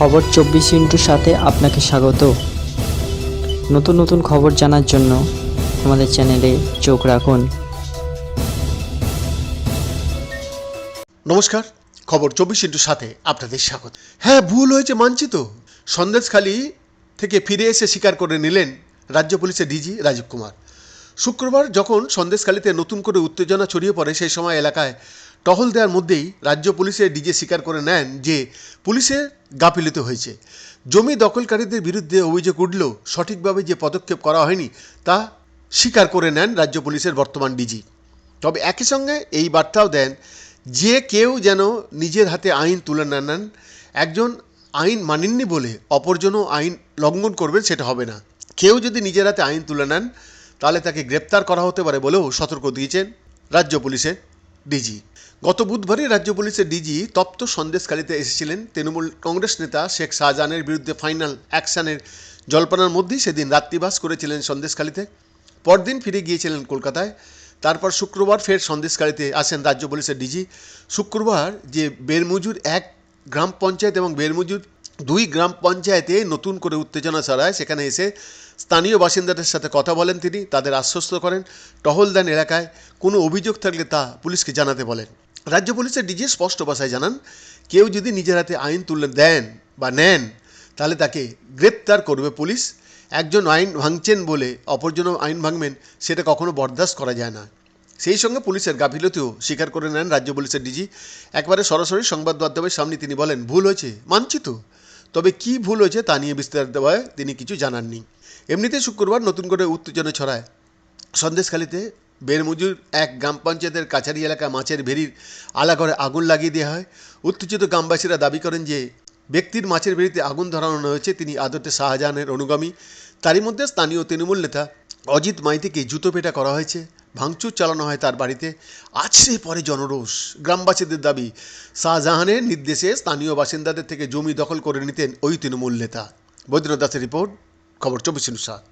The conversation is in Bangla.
খবর চব্বিশ ইন্টুর সাথে আপনাকে স্বাগত। নতুন নতুন খবর জানার জন্য আমাদের চ্যানেলে চোখ রাখুন। নমস্কার, খবর চব্বিশ ইন্টুর সাথে আপনাদের স্বাগত। হ্যাঁ ভুল হয়েছে, মানছি তো। সন্দেশখালি থেকে ফিরে এসে স্বীকার করে নিলেন রাজ্য পুলিশের ডিজি রাজীব কুমার। শুক্রবার যখন সন্দেশখালিতে নতুন করে উত্তেজনা ছড়িয়ে পড়ে, সেই সময় এলাকায় টহল দেওয়ার মধ্যেই রাজ্য পুলিশের ডিজি স্বীকার করে নেন যে পুলিশের গাফিলিত হয়েছে। জমি দখলকারীদের বিরুদ্ধে অভিযোগ উঠলেও সঠিকভাবে যে পদক্ষেপ করা হয়নি তা স্বীকার করে নেন রাজ্য পুলিশের বর্তমান ডিজি। তবে একই সঙ্গে এই বার্তাও দেন, যে কেউ যেন নিজের হাতে আইন তুলে না নেন, একজন আইন মানেননি বলে অপরজনও আইন লঙ্ঘন করবেন সেটা হবে না। কেউ যদি নিজের হাতে আইন তুলে নেন, তাহলে তাকে গ্রেপ্তার করা হতে পারে বলেও সতর্ক দিয়েছেন রাজ্য পুলিশের ডিজি। গত বুধবারই রাজ্য পুলিশের ডিজি তপ্ত সন্দেশকালীতে এসেছিলেন তৃণমূল কংগ্রেস নেতা শেখ শাহজাহানের বিরুদ্ধে ফাইনাল অ্যাকশনের জল্পনার মধ্যেই সেদিন রাত্রিবাস করেছিলেন সন্দেশখালীতে। পরদিন ফিরে গিয়েছিলেন কলকাতায়। তারপর শুক্রবার ফের সন্দেশকারীতে আসেন রাজ্য পুলিশের ডিজি। শুক্রবার যে বেরমুজুর এক গ্রাম পঞ্চায়েত এবং বেরমুজুর দুই গ্রাম পঞ্চায়েতে নতুন করে উত্তেজনা ছড়ায়। সেখানে এসে স্থানীয় বাসিন্দাদের সাথে কথা বলেন তিনি, তাদের আশ্বস্ত করেন। টহল দেন এলাকায় কোনো অভিযোগ থাকলে তা পুলিশকে জানাতে বলেন। রাজ্য পুলিশের ডিজি স্পষ্ট ভাষায় জানান, কেউ যদি নিজের হাতে আইন তুলে দেন বা নেন, তাহলে তাকে গ্রেপ্তার করবে পুলিশ। একজন আইন ভাঙছেন বলে অপরজনও আইন ভাঙবেন, সেটা কখনো বরদাস্ত করা যায় না। সেই সঙ্গে পুলিশের গাফিলতিও স্বীকার করে নেন রাজ্য পুলিশের ডিজি। একবারে সরাসরি সংবাদ মাধ্যমের সামনে তিনি বলেন, ভুল হয়েছে। মানছি তো। তবে কি ভুল হয়েছে তা নিয়ে বিস্তারিত বিস্তারিতভাবে তিনি কিছু জানাননি। এমনিতে শুক্রবার নতুন করে উত্তেজনা ছড়ায়। সন্দেশখালিতে বেরমুজুর এক গ্রাম পঞ্চায়েতের কাছারি এলাকা মাছের ভেরির আলাঘরে আগুন লাগিয়ে দেওয়া হয়। উত্তেজিত গ্রামবাসীরা দাবি করেন যে, ব্যক্তির মাছের ভেরিতে আগুন ধরানো হয়েছে। তিনি আদতে শাহজাহানের অনুগামী। তারই মধ্যে স্থানীয় তৃণমূল নেতা অজিত মাইতিকে জুতো পেটা করা হয়েছে। ভাঙচুর চালানো হয় তার বাড়িতে। আছড়ে পরে জনরোষ। গ্রামবাসীদের দাবি, শাহজাহানের নির্দেশে স্থানীয় বাসিন্দাদের থেকে জমি দখল করে নিতেন ওই তৃণমূল নেতা। বৈদ্যনাথ দাসের রিপোর্ট, খবর চব্বিশ সাত।